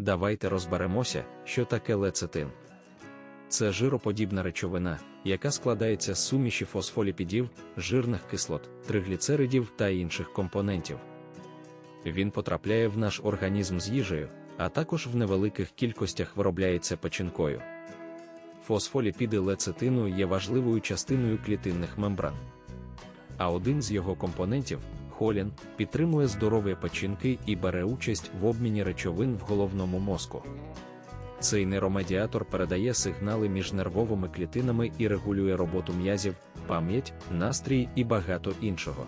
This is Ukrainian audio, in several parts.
Давайте розберемося, що таке лецитин. Це жироподібна речовина, яка складається з суміші фосфоліпідів, жирних кислот, тригліцеридів та інших компонентів. Він потрапляє в наш організм з їжею, а також в невеликих кількостях виробляється печінкою. Фосфоліпіди лецитину є важливою частиною клітинних мембран. А один з його компонентів холін, підтримує здоров'я печінки і бере участь в обміні речовин в головному мозку. Цей нейромедіатор передає сигнали між нервовими клітинами і регулює роботу м'язів, пам'ять, настрій і багато іншого.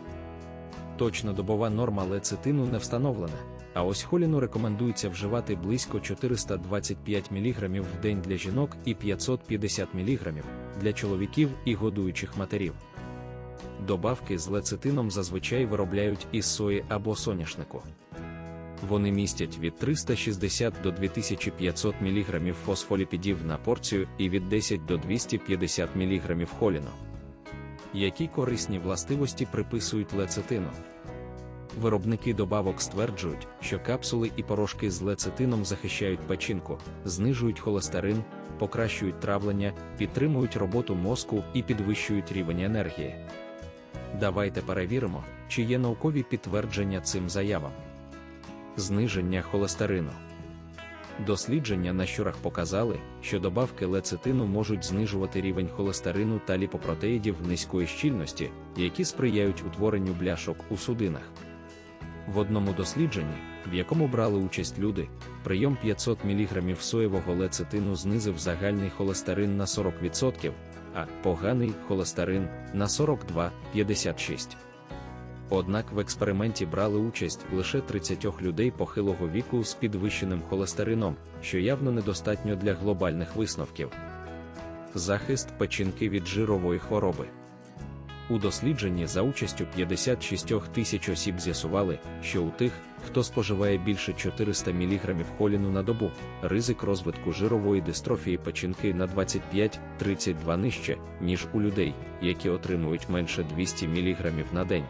Точна добова норма лецитину не встановлена, а ось холіну рекомендується вживати близько 425 мг в день для жінок і 550 мг для чоловіків і годуючих матерів. Добавки з лецитином зазвичай виробляють із сої або соняшнику. Вони містять від 360 до 2500 мг фосфоліпідів на порцію і від 10 до 250 мг холіну. Які корисні властивості приписують лецитину? Виробники добавок стверджують, що капсули і порошки з лецитином захищають печінку, знижують холестерин, покращують травлення, підтримують роботу мозку і підвищують рівень енергії. Давайте перевіримо, чи є наукові підтвердження цим заявам. Зниження холестерину. Дослідження на щурах показали, що добавки лецитину можуть знижувати рівень холестерину та ліпопротеїдів низької щільності, які сприяють утворенню бляшок у судинах. В одному дослідженні, в якому брали участь люди, прийом 500 мг соєвого лецитину знизив загальний холестерин на 40%, а поганий холестерин на 42-56%. Однак в експерименті брали участь лише 30 людей похилого віку з підвищеним холестерином, що явно недостатньо для глобальних висновків. Захист печінки від жирової хвороби. У дослідженні за участю 56 тисяч осіб з'ясували, що у тих, хто споживає більше 400 мг холіну на добу, ризик розвитку жирової дистрофії печінки на 25-32 нижче, ніж у людей, які отримують менше 200 мг на день.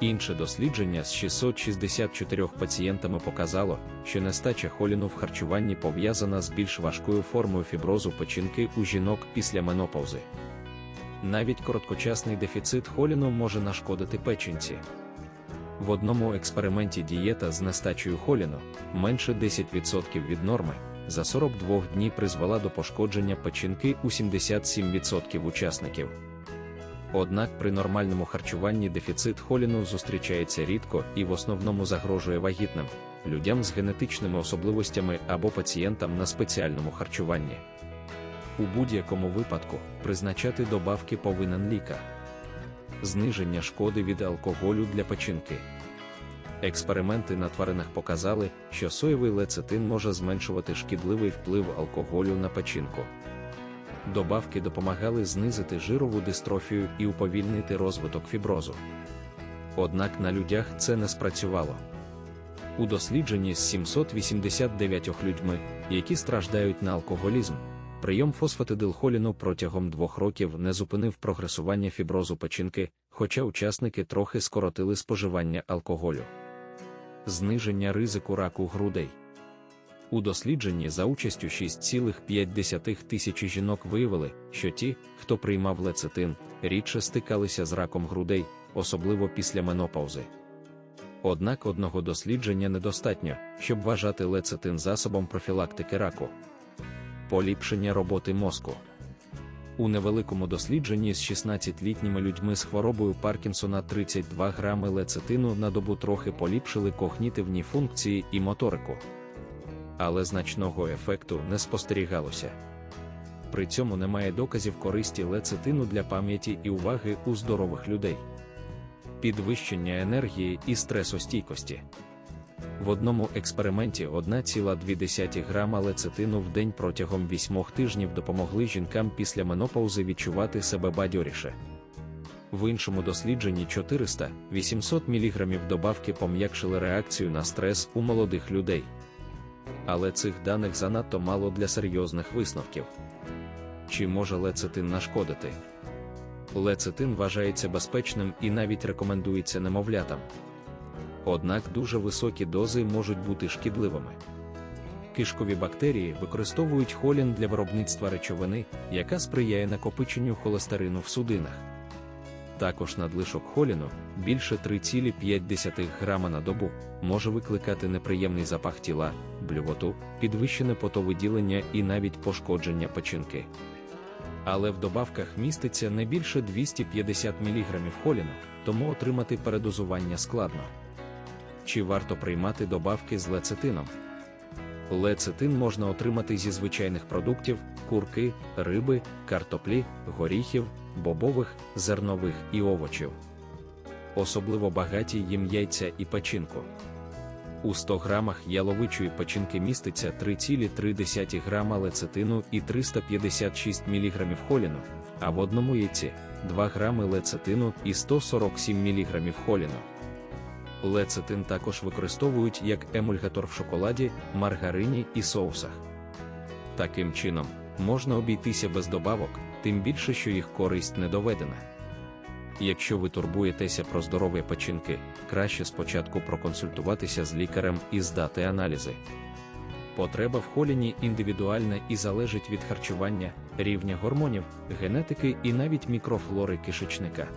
Інше дослідження з 664 пацієнтами показало, що нестача холіну в харчуванні пов'язана з більш важкою формою фіброзу печінки у жінок після менопаузи. Навіть короткочасний дефіцит холіну може нашкодити печінці. В одному експерименті дієта з нестачею холіну менше 10% від норми за 42 дні призвела до пошкодження печінки у 77% учасників. Однак при нормальному харчуванні дефіцит холіну зустрічається рідко і в основному загрожує вагітним, людям з генетичними особливостями або пацієнтам на спеціальному харчуванні. У будь-якому випадку призначати добавки повинен лікар. Зниження шкоди від алкоголю для печінки. Експерименти на тваринах показали, що соєвий лецитин може зменшувати шкідливий вплив алкоголю на печінку. Добавки допомагали знизити жирову дистрофію і уповільнити розвиток фіброзу. Однак на людях це не спрацювало. У дослідженні з 789 людьми, які страждають на алкоголізм, прийом фосфатидилхоліну протягом двох років не зупинив прогресування фіброзу печінки, хоча учасники трохи скоротили споживання алкоголю. Зниження ризику раку грудей. У дослідженні за участю 6,5 тисячі жінок виявили, що ті, хто приймав лецитин, рідше стикалися з раком грудей, особливо після менопаузи. Однак одного дослідження недостатньо, щоб вважати лецитин засобом профілактики раку. Поліпшення роботи мозку. У невеликому дослідженні з 16-літніми людьми з хворобою Паркінсона 32 грами лецитину на добу трохи поліпшили когнітивні функції і моторику але значного ефекту не спостерігалося. При цьому немає доказів користі лецитину для пам'яті і уваги у здорових людей. Підвищення енергії і стресостійкості. В одному експерименті 1,2 грама лецитину в день протягом 8 тижнів допомогли жінкам після менопаузи відчувати себе бадьоріше. В іншому дослідженні 400-800 мг добавки пом'якшили реакцію на стрес у молодих людей але цих даних занадто мало для серйозних висновків. Чи може лецитин нашкодити? Лецитин вважається безпечним і навіть рекомендується немовлятам. Однак дуже високі дози можуть бути шкідливими. Кишкові бактерії використовують холін для виробництва речовини, яка сприяє накопиченню холестерину в судинах. Також надлишок холіну більше 3,5 грама на добу може викликати неприємний запах тіла, блювоту, підвищене потовиділення і навіть пошкодження печінки. Але в добавках міститься не більше 250 мг холіну, тому отримати передозування складно. Чи варто приймати добавки з лецитином? Лецитин можна отримати зі звичайних продуктів: курки, риби, картоплі, горіхів, бобових, зернових і овочів. Особливо багаті їм яйця і печінку. У 100 грамах яловичої печінки міститься 3,3 грама лецитину і 356 мг холіну, а в одному яйці 2 грами лецитину і 147 мг холіну. Лецитин також використовують як емульгатор в шоколаді, маргарині і соусах. Таким чином, можна обійтися без добавок, тим більше, що їх користь не доведена. Якщо ви турбуєтеся про здоров'я печінки, краще спочатку проконсультуватися з лікарем і здати аналізи. Потреба в холіні індивідуальна і залежить від харчування, рівня гормонів, генетики і навіть мікрофлори кишечника.